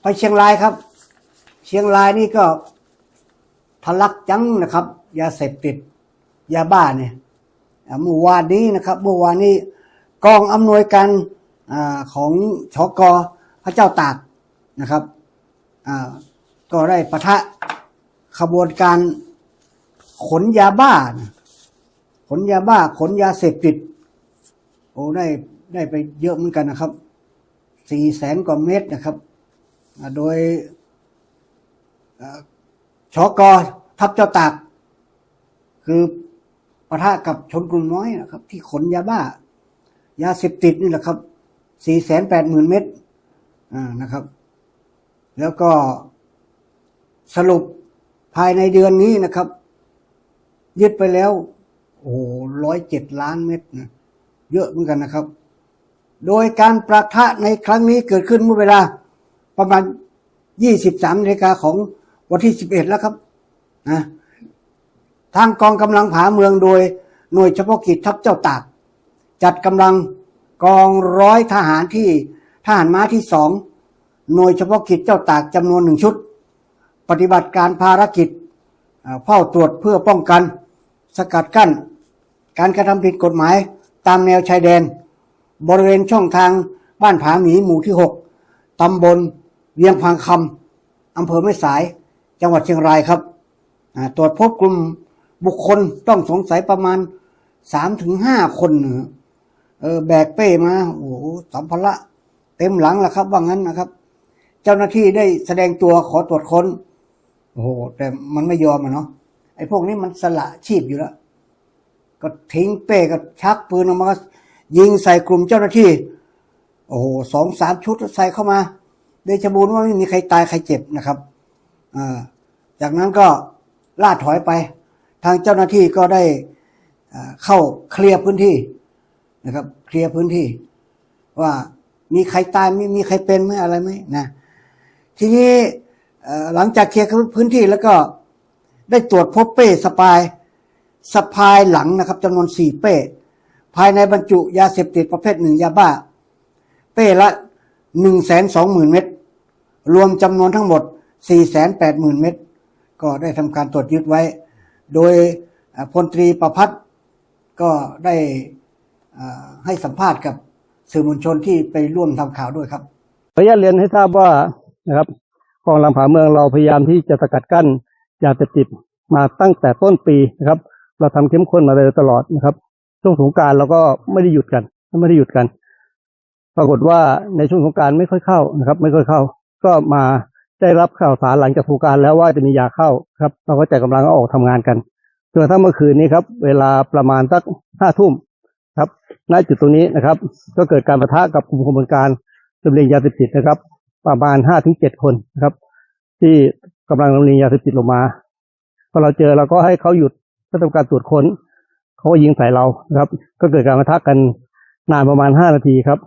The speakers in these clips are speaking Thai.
ไปเชียงรายครับ เชียงรายนี่ก็ทะลักจังนะครับ ยาเสพติด ยาบ้าเนี่ยเมื่อวานนี้นะครับเมื่อวานนี้กองอำนวยการอของชกพระเจ้าตากนะครับก็ได้ประทะขบวนการขนยาบ้านะขนยาบ้า ขนยาเสพติด โอ้ได้ได้ไปเยอะเหมือนกันนะครับ สี่แสนกว่าเม็ดนะครับ โดยเอ่อชกทัพเจ้าตากคือปะทะกับชนกลุ่มน้อยนะครับ ที่ขนยาบ้า ยาเสพติดนี่แหละครับสี่แสนแปดหมื่นเม็ดอ่านะครับ แล้วก็สรุปภายในเดือนนี้นะครับ ยึดไปแล้ว โอ้ร้อยเจ็ดล้านเม็ดนะเยอะเหมือนกันนะครับ โดยการประทะในครั้งนี้เกิดขึ้นเมื่อเวลา ประมาณยี่สิบสามนาฬิกาของวันที่สิบเอ็ดแล้วครับนะทางกองกำลังผาเมืองโดยหน่วยเฉพาะกิจทัพเจ้าตาก จัดกำลังกองร้อยทหารที่ทหารม้าที่สองหน่วยเฉพาะกิจเจ้าตากจำนวนหนึ่งชุด ปฏิบัติการภารกิจเฝ้าตรวจเพื่อป้องกัน สกัดกั้น การกระทำผิดกฎหมายตามแนวชายแดน บริเวณช่องทางบ้านผาหมีหมู่ที่ 6ตำบล เวียงพังคำอำเภอแม่สาย จังหวัดเชียงรายครับตรวจพบกลุ่มบุคคลต้องสงสัยประมาณ3-5คนเออแบกเป้มาโอ้โหสัมภาระเต็มหลังแล้วครับ ว่างั้นนะครับ เจ้าหน้าที่ได้แสดงตัวขอตรวจค้นโอ้โหแต่มันไม่ยอมอะเนาะไอ้พวกนี้มันสละชีพอยู่แล้ว ก็ทิ้งเป้ก็ชักปืนออกมาก็ยิงใส่กลุ่มเจ้าหน้าที่ โอ้โหสองสามชุดใส่เข้ามา เดชบูรณ์ว่าไม่มีใครตายใครเจ็บนะครับอจากนั้นก็ล่าถอยไป ทางเจ้าหน้าที่ก็ได้เข้าเคลียร์พื้นที่นะครับ เคลียร์พื้นที่ ว่ามีใครตายไม่มีใครเป็นไหมอะไรไหมนะ ทีนี้หลังจากเคลียร์พื้นที่แล้วก็ได้ตรวจพบเป้สปายสะพายหลังนะครับจำนวนสี่เป้ ภายในบรรจุยาเสพติดประเภทหนึ่งยาบ้า เป้ละหนึ่งแสนสองหมื่นเม็ด รวมจำนวนทั้งหมดสี่แสนแปดหมื่นเม็ดก็ได้ทำการตรวจยึดไว้ โดยพลตรีประพัฒน์ก็ได้ให้สัมภาษณ์กับสื่อมวลชนที่ไปร่วมทำข่าวด้วยครับขออนุญาตเรียนให้ทราบว่านะครับกองกำลังผาเมืองเราพยายามที่จะสกัดกั้นยาเสพติดมาตั้งแต่ต้นปีนะครับ เราทำเข้มข้นมาโดยตลอดนะครับ ช่วงสงกรารเราก็ไม่ได้หยุดกัน ไม่ได้หยุดกัน ปรากฏว่าในช่วงสงกรารไม่ค่อยเข้านะครับ ไม่ค่อยเข้า ก็มาได้รับข่าวสารหลังจากสงกรารแล้วว่าจะมียาเข้าครับเราก็จัดกำลังออกทำงานกันจนกระทั่งเมื่อคืนนี้ครับ เวลาประมาณสักห้าทุ่มครับณจุดตรงนี้นะครับ ก็เกิดการประทะกับกลุ่มขบวนการลำเลียงยาเสพติดนะครับ ประมาณห้าถึงเจ็ดคนนะครับ ที่กำลังลำเลียงยาเสพติดลงมาพอเราเจอเราก็ให้เขาหยุดก็ทำการตรวจค้นเขาก็ยิงใส่เราครับ ก็เกิดการประทะกันนานประมาณห้านาทีครับ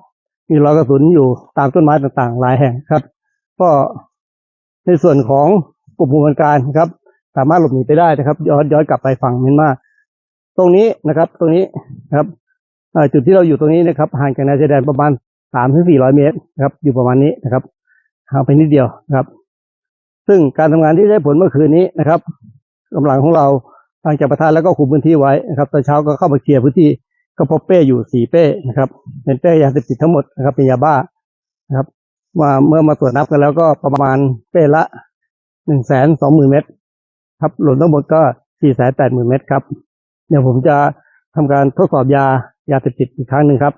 มีรอยกระสุนอยู่ตามต้นไม้ต่างๆ หลายแห่งครับ ก็ในส่วนของกลุ่มขบวนการครับ สามารถหลบหนีไปได้นะครับ ย้อนย้อนกลับไปฝั่งเมียนมาตรงนี้นะครับ ตรงนี้นะครับจุดที่เราอยู่ตรงนี้นะครับห่างจากแนวชายแดนประมาณสามถึงสี่ร้อยเมตรครับ อยู่ประมาณนี้นะครับห่างไปนิดเดียวครับ ซึ่งการทำงานที่ได้ผลเมื่อคืนนี้นะครับกำลังของเราทางจากประธานแล้วก็คุมพื้นที่ไว้นะครับตอนเช้าก็เข้ามาเคลียร์พื้นที่ก็พบเป้อยู่สี่เป้นะครับ เป็นเป้ยาเสพติดทั้งหมดนะครับเป็นยาบ้านะครับ ว่าเมื่อมาตรวจนับกันแล้วก็ประมาณเป้ละหนึ่งแสนสองหมื่นเมตร ครับหล่นทั้งหมดก็สี่แสนแปดหมื่นเมตรครับ เดี๋ยวผมจะทำการทดสอบยายาเสพติดอีกครั้งหนึ่งครับ